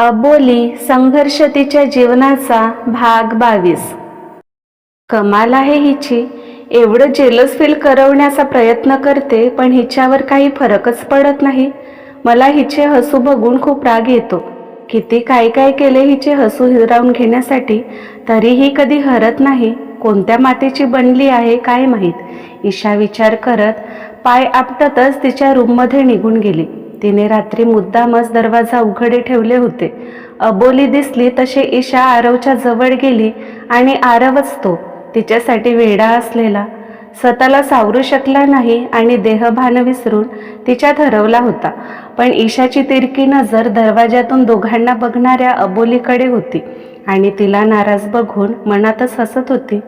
अबोली संघर्ष तिच्या जीवनाचा भाग बावीस. कमाल आहे हिची. एवढं जेलस फील करवण्याचा प्रयत्न करते पण हिच्यावर काही फरकच पडत नाही. मला हिचे हसू बघून खूप राग येतो. किती काय काय केले हिचे हसू हिरावून घेण्यासाठी तरीही कधी हरत नाही. कोणत्या मातेची बनली आहे काय माहीत. ईशा विचार करत पाय आपटतच तिच्या रूममध्ये निघून गेली. तिने रात्री मुद्दामच दरवाजा उघडे ठेवले होते. अबोली दिसली तसे ईशा आरवच्या जवळ गेली आणि आरवच तो तिच्यासाठी वेडा असलेला. स्वतःला सावरू शकला नाही आणि देहभान विसरून तिच्यात हरवला होता. पण ईशाची तिरकी नजर दरवाज्यातून दोघांना बघणाऱ्या अबोलीकडे होती. आणि तिला नाराज बघून मनातच हसत होती.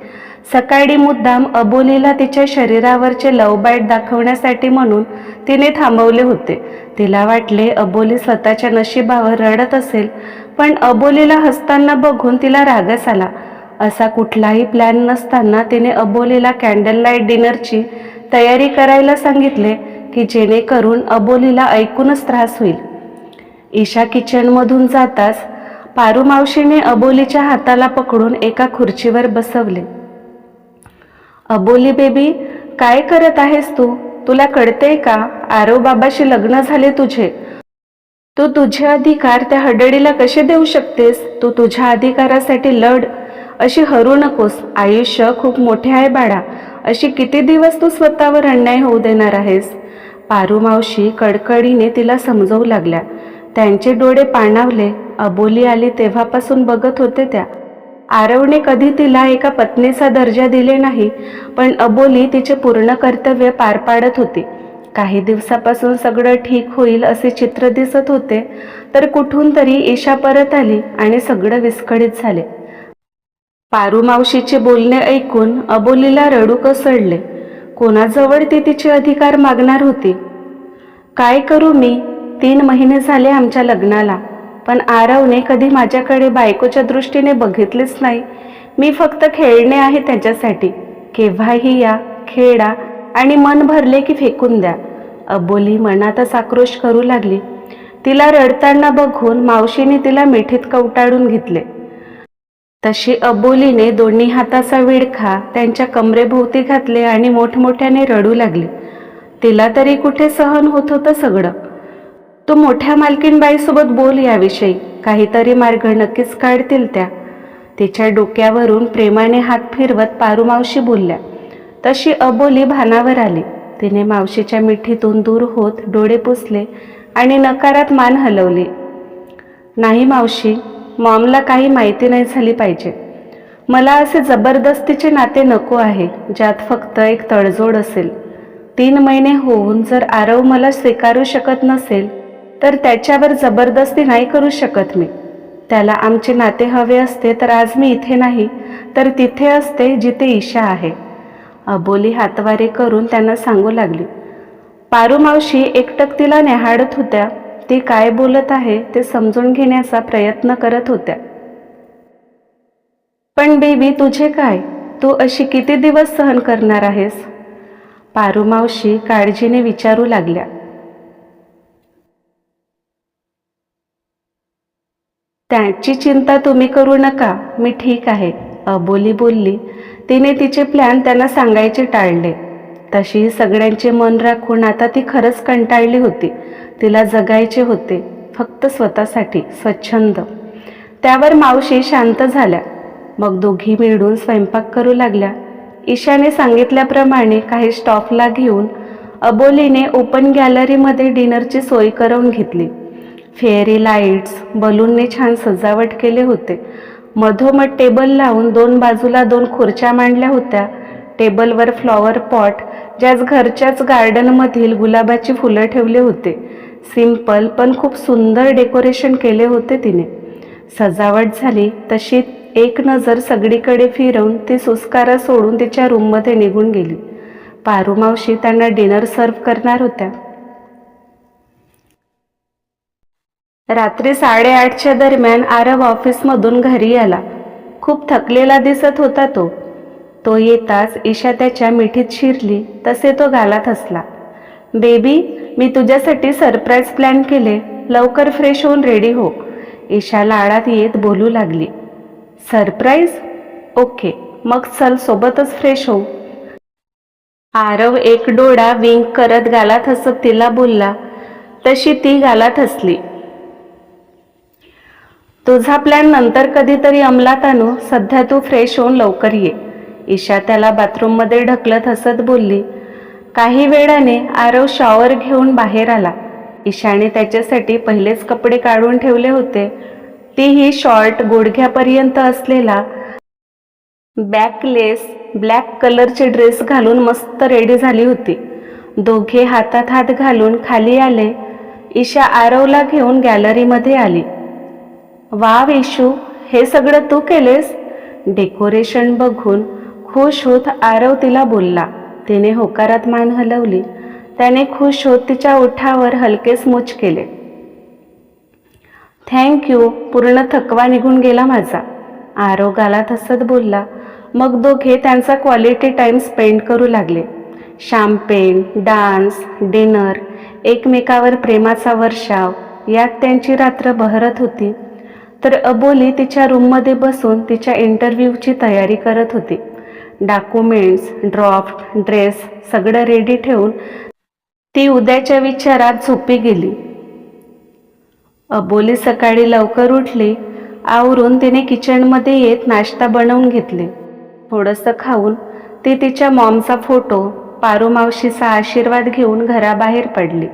सकाळी मुद्दाम अबोलीला तिच्या शरीरावरचे लव बाईट दाखवण्यासाठी म्हणून तिने थांबवले होते. तिला वाटले अबोली स्वतःच्या नशिबावर रडत असेल पण अबोलीला हसताना बघून तिला रागच आला. असा कुठलाही प्लॅन नसताना तिने अबोलीला कॅन्डल लाइट डिनरची तयारी करायला सांगितले की जेणेकरून अबोलीला ऐकूनच त्रास होईल. ईशा किचनमधून जाताच पारू मावशीने अबोलीच्या हाताला पकडून एका खुर्चीवर बसवले. अबोली बेबी काय करत आहेस तू? तुला कळतेय का? आरव बाबाशी लग्न झाले तुझे. तू तुझे अधिकार त्या हडडीला कसे देऊ शकतेस? तू तुझ्या अधिकारासाठी लढ. अशी हरू नकोस. आयुष्य खूप मोठे आहे बाळा. अशी किती दिवस तू स्वतःवर अन्याय होऊ देणार आहेस? पारू मावशी कडकडीने तिला समजवू लागल्या. त्यांचे डोळे पाणावले. अबोली आली तेव्हापासून बघत होते त्या. आरवने कधी तिला एका पत्नीचा दर्जा दिले नाही पण अबोली तिचे पूर्ण कर्तव्य पार पाडत होती. काही दिवसापासून सगळं ठीक होईल असे चित्र दिसत होते तर कुठून तरी ईशा परत आली आणि सगळं विस्कळीत झाले. पारू मावशीचे बोलणे ऐकून अबोलीला रडू कसडले कोणाजवळ ती तिचे अधिकार मागणार होती? काय करू मी? तीन महिने झाले आमच्या लग्नाला. पण आरवने कधी माझ्याकडे बायकोच्या दृष्टीने बघितलेच नाही. मी फक्त खेळणे आहे त्याच्यासाठी. केव्हाही या खेळा आणि मन भरले की फेकून द्या. अबोली मनातच आक्रोश करू लागली. तिला रडताना बघून मावशीने तिला मिठीत कवटाळून घेतले. तशी अबोलीने दोन्ही हाताचा विडखा त्यांच्या कमरेभोवती घातले आणि मोठमोठ्याने रडू लागली. तिला तरी कुठे सहन होत होतं सगळं. तू मोठ्या मालकीणबाईसोबत बोल याविषयी. काहीतरी मार्ग नक्कीच काढतील त्या. तिच्या डोक्यावरून प्रेमाने हात फिरवत पारू मावशी बोलल्या. तशी अबोली भानावर आली. तिने मावशीच्या मिठीतून दूर होत डोळे पुसले आणि नकारात मान हलवली. नाही मावशी मॉमला काही माहिती नाही झाली पाहिजे. मला असे जबरदस्तीचे नाते नको आहे ज्यात फक्त एक तडजोड असेल. तीन महिने होऊन जर आरव मला स्वीकारू शकत नसेल तर त्याच्यावर जबरदस्ती नाही करू शकत मी. त्याला आमचे नाते हवे असते तर आज मी इथे नाही तर तिथे असते जिथे ईशा आहे. अबोली हातवारे करून त्यांना सांगू लागली. पारू मावशी एकटक तिला नेहाडत होत्या. ती काय बोलत आहे ते समजून घेण्याचा प्रयत्न करत होत्या. पण बेबी तुझे काय? तू अशी किती दिवस सहन करणार आहेस? पारू मावशी काळजीने विचारू लागल्या. त्याची चिंता तुम्ही करू नका. मी ठीक आहे. अबोली बोलली. तिने तिचे प्लॅन त्यांना सांगायचे टाळले. तशी सगळ्यांचे मन राखून आता ती खरंच कंटाळली होती. तिला जगायचे होते. फक्त स्वतःसाठी स्वच्छंद. त्यावर मावशी शांत झाल्या. मग दोघी मिळून स्वयंपाक करू लागल्या. ईशाने सांगितल्याप्रमाणे काही स्टॉफला घेऊन अबोलीने ओपन गॅलरीमध्ये डिनरची सोय करून घेतली. फेअरी लाईट्स बलूनने छान सजावट केले होते. मधोमध टेबल लावून दोन बाजूला दोन खुर्च्या मांडल्या होत्या. टेबलवर फ्लॉवर पॉट ज्याच घरच्याच गार्डनमधील गुलाबाची फुलं ठेवले होते. सिंपल पण खूप सुंदर डेकोरेशन केले होते तिने. सजावट झाली तशी एक नजर सगळीकडे फिरवून ती सुस्कारा सोडून तिच्या रूममध्ये निघून गेली. पारू मावशी त्यांना डिनर सर्व करणार होत्या. रात्री साडेआठच्या दरम्यान आरव ऑफिसमधून घरी आला. खूप थकलेला दिसत होता तो. तो येताच ईशा त्याच्या मिठीत शिरली तसे तो घालात हसला. बेबी मी तुझ्यासाठी सरप्राईज प्लॅन केले. लवकर फ्रेश होऊन रेडी हो. ईशा लाडात येत बोलू लागली. सरप्राईज? ओके मग चल सोबतच फ्रेश होऊ. आरव एक डोळा विंक करत गालात हसत तिला बोलला. तशी ती गालात हसली. तुझा प्लॅन नंतर कधीतरी अंमलात आणू. सध्या तू फ्रेश होऊन लवकर ये. ईशा त्याला बाथरूममध्ये ढकलत हसत बोलली. काही वेळाने आरव शॉवर घेऊन बाहेर आला. ईशाने त्याच्यासाठी पहिलेच कपडे काढून ठेवले होते. तीही शॉर्ट गुडघ्यापर्यंत असलेला बॅकलेस ब्लॅक कलरचे ड्रेस घालून मस्त रेडी झाली होती. दोघे हातात हात घालून खाली आले. ईशा आरवला घेऊन गॅलरीमध्ये आली. वा वेशू हे सगळं तू केलेस डेकोरेशन बघून खुश होत आरव तिला बोलला. तिने होकारात मान हलवली. त्याने खुश होत तिच्या ओठावर हलके स्मूच केले. थँक्यू पूर्ण थकवा निघून गेला माझा. आरव गालात हसत बोलला. मग दोघे त्यांचा क्वालिटी टाईम स्पेंड करू लागले. शॅम्पेन डान्स डिनर एकमेकावर प्रेमाचा वर्षाव यात त्यांची रात्र बहरत होती. तर अबोली तिच्या रूममध्ये बसून तिच्या इंटरव्ह्यूची तयारी करत होती. डॉक्युमेंट्स ड्रॉफ्ट ड्रेस सगळं रेडी ठेवून ती उद्याच्या विचारात झोपी गेली. अबोली सकाळी लवकर उठली आवरून तिने किचनमध्ये येत नाश्ता बनवून घेतले. थोडंसं खाऊन ती तिच्या मॉमचा फोटो पारू मावशीचा आशीर्वाद घेऊन घराबाहेर पडली.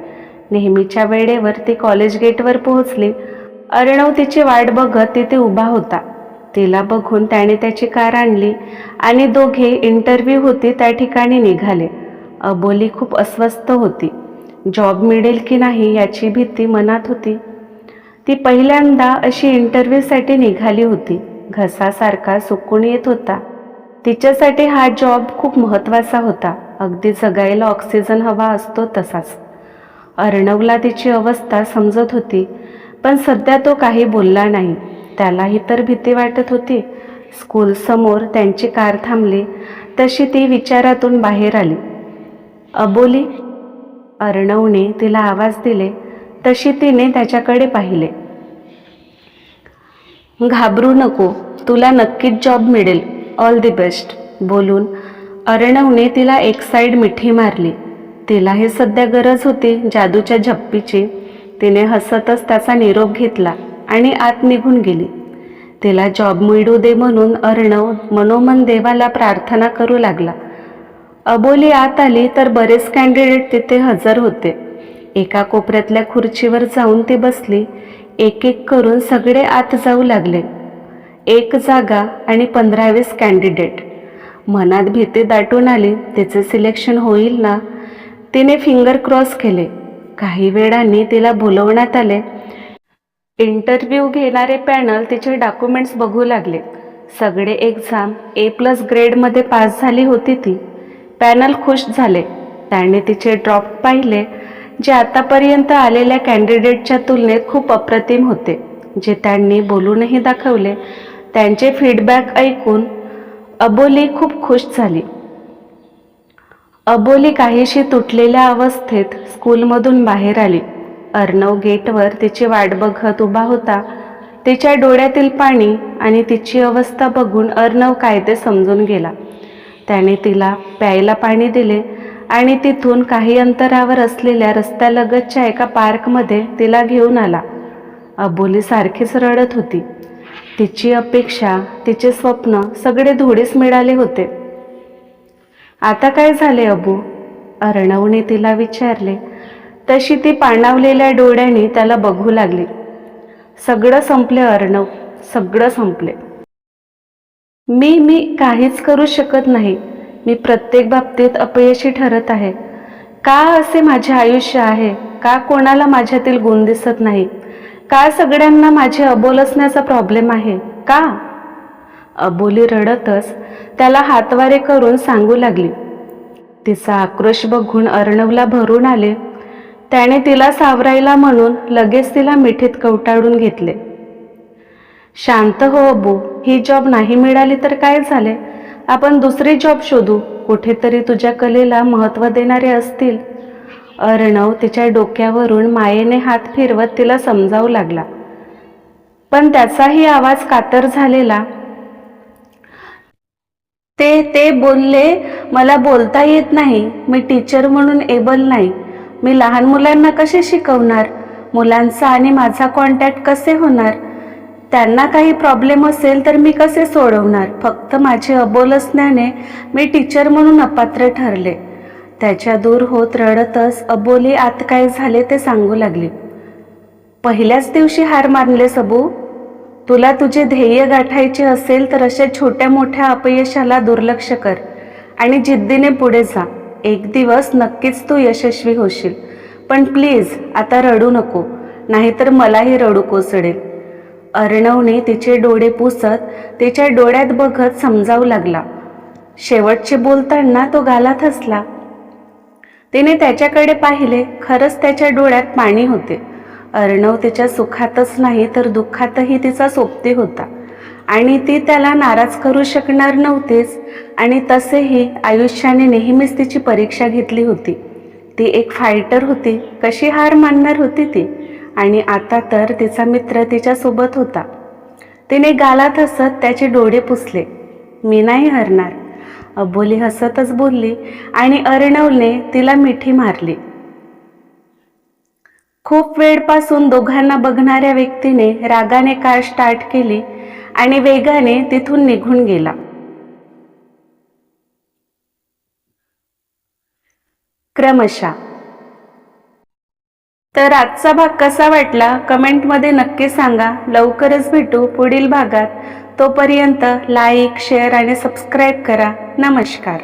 नेहमीच्या वेळेवर ती कॉलेज गेटवर पोहोचली अर्णव तिची वाट बघत तिथे उभा होता. तिला बघून त्याने त्याची कार आणली आणि दोघे इंटरव्ह्यू होती त्या ठिकाणी निघाले. अबोली खूप अस्वस्थ होती. जॉब मिळेल की नाही याची भीती मनात होती. ती पहिल्यांदा अशी इंटरव्ह्यूसाठी निघाली होती. घसासारखा सुकून येत होता. तिच्यासाठी हा जॉब खूप महत्त्वाचा होता. अगदी जगायला ऑक्सिजन हवा असतो तसाच. अर्णवला तिची अवस्था समजत होती. पण सध्या तो काही बोलला नाही. त्यालाही तर भीती वाटत होती. स्कूलसमोर त्यांची कार थांबली. तशी ती विचारातून बाहेर आली. अबोली. अर्णवने तिला आवाज दिले. तशी तिने त्याच्याकडे पाहिले. घाबरू नको. तुला नक्कीच जॉब मिळेल. All the best. बोलून अर्णवने तिला एक साईड मिठी मारली. तिला हे सध्या गरज होती जादूच्या झप्पीची. तिने हसतच त्याचा निरोप घेतला आणि आत निघून गेली. तिला जॉब मिळू दे म्हणून अर्णव मनोमन देवाला प्रार्थना करू लागला. अबोली आत आली तर बरेच कॅन्डिडेट तिथे हजर होते. एका कोपऱ्यातल्या खुर्चीवर जाऊन ती बसली. एक एक करून सगळे आत जाऊ लागले. एक जागा आणि पंधरावीस कॅन्डिडेट मनात भीती दाटून आली तिचे सिलेक्शन होईल ना? तिने फिंगर क्रॉस केले. काही वेळांनी तिला बोलवण्यात आले. इंटरव्ह्यू घेणारे पॅनल तिचे डॉक्युमेंट्स बघू लागले. सगळे एक्झाम ए प्लस ग्रेडमध्ये पास झाली होती ती. पॅनल खुश झाले. त्याने तिचे ड्रॉप पाहिले जे आतापर्यंत आलेल्या कॅन्डिडेटच्या तुलनेत खूप अप्रतिम होते जे त्यांनी बोलूनही दाखवले. त्यांचे फीडबॅक ऐकून अबोली खूप खुश झाली. अबोली काहीशी तुटलेल्या अवस्थेत स्कूलमधून बाहेर आली. अर्णव गेटवर तिची वाट बघत उभा होता. तिच्या डोळ्यातील पाणी आणि तिची अवस्था बघून अर्णव कायदे समजून गेला. त्याने तिला प्यायला पाणी दिले आणि तिथून काही अंतरावर असलेल्या रस्त्यालगतच्या एका पार्कमध्ये तिला घेऊन आला. अबोली सारखीच रडत होती. तिची अपेक्षा तिचे स्वप्न सगळे धुडीस मिळाले होते. आता काय झाले अबू? अर्णवने तिला विचारले. तशी ती पाणावलेल्या डोळ्याने त्याला बघू लागली. सगळं संपले अर्णव. सगळं संपले. मी मी काहीच करू शकत नाही. मी प्रत्येक बाबतीत अपयशी ठरत आहे. का असे माझे आयुष्य आहे? का कोणाला माझ्यातील गुण दिसत नाही? का सगळ्यांना माझे अबोल असण्याचा प्रॉब्लेम आहे? का? अबोली रडतच त्याला हातवारे करून सांगू लागली. तिचा आक्रोश बघून अर्णवला भरून आले. त्याने तिला सावरायला म्हणून लगेच तिला मिठीत कवटाळून घेतले. शांत हो अबू ही जॉब नाही मिळाली तर काय झाले? आपण दुसरी जॉब शोधू. कुठेतरी तुझ्या कलेला महत्त्व देणारे असतील. अर्णव तिच्या डोक्यावरून मायेने हात फिरवत तिला समजावू लागला. पण त्याचाही आवाज कातर झालेला ते ते बोलले मला बोलता येत नाही. मी टीचर म्हणून एबल नाही. मी लहान मुलांना कसे शिकवणार? मुलांचा आणि माझा कॉन्टॅक्ट कसे होणार? त्यांना काही प्रॉब्लेम असेल तर मी कसे सोडवणार? फक्त माझे अबोल असण्याने मी टीचर म्हणून अपात्र ठरले. त्याच्या दूर होत रडतच अबोली आत काय झाले ते सांगू लागली. पहिल्याच दिवशी हार मानले सबू. तुला तुझे ध्येय गाठायचे असेल तर अशा छोट्या मोठ्या अपयशाला दुर्लक्ष कर आणि जिद्दीने पुढे जा. एक दिवस नक्कीच तू यशस्वी होशील. पण प्लीज आता रडू नको नाहीतर मलाही रडू कोसळेल. अर्णवने तिचे डोळे पुसत तिच्या डोळ्यात बघत समजावू लागला. शेवटचे बोलताना तो गालात हसला. तिने त्याच्याकडे पाहिले. खरंच त्याच्या डोळ्यात पाणी होते. अर्णव तिच्या सुखातच नाही तर दुःखातही तिचा सोबती होता. आणि ती त्याला नाराज करू शकणार नव्हतीच आणि तसेही आयुष्याने नेहमीच तिची परीक्षा घेतली होती. ती एक फायटर होती कशी हार मानणार होती ती? आणि आता तर तिचा मित्र तिच्यासोबत होता. तिने गालात हसत त्याचे डोळे पुसले. मी नाही हरणार. अबोली हसतच बोलली आणि अर्णवने तिला मिठी मारली. खूप वेळपासून दोघांना बघणाऱ्या व्यक्तीने रागाने कार स्टार्ट केली आणि वेगाने तिथून निघून गेला. क्रमशः. तर आजचा भाग कसा वाटला? कमेंटमध्ये नक्की सांगा. लवकरच भेटू पुढील भागात. तोपर्यंत लाईक शेअर आणि सबस्क्राईब करा. नमस्कार.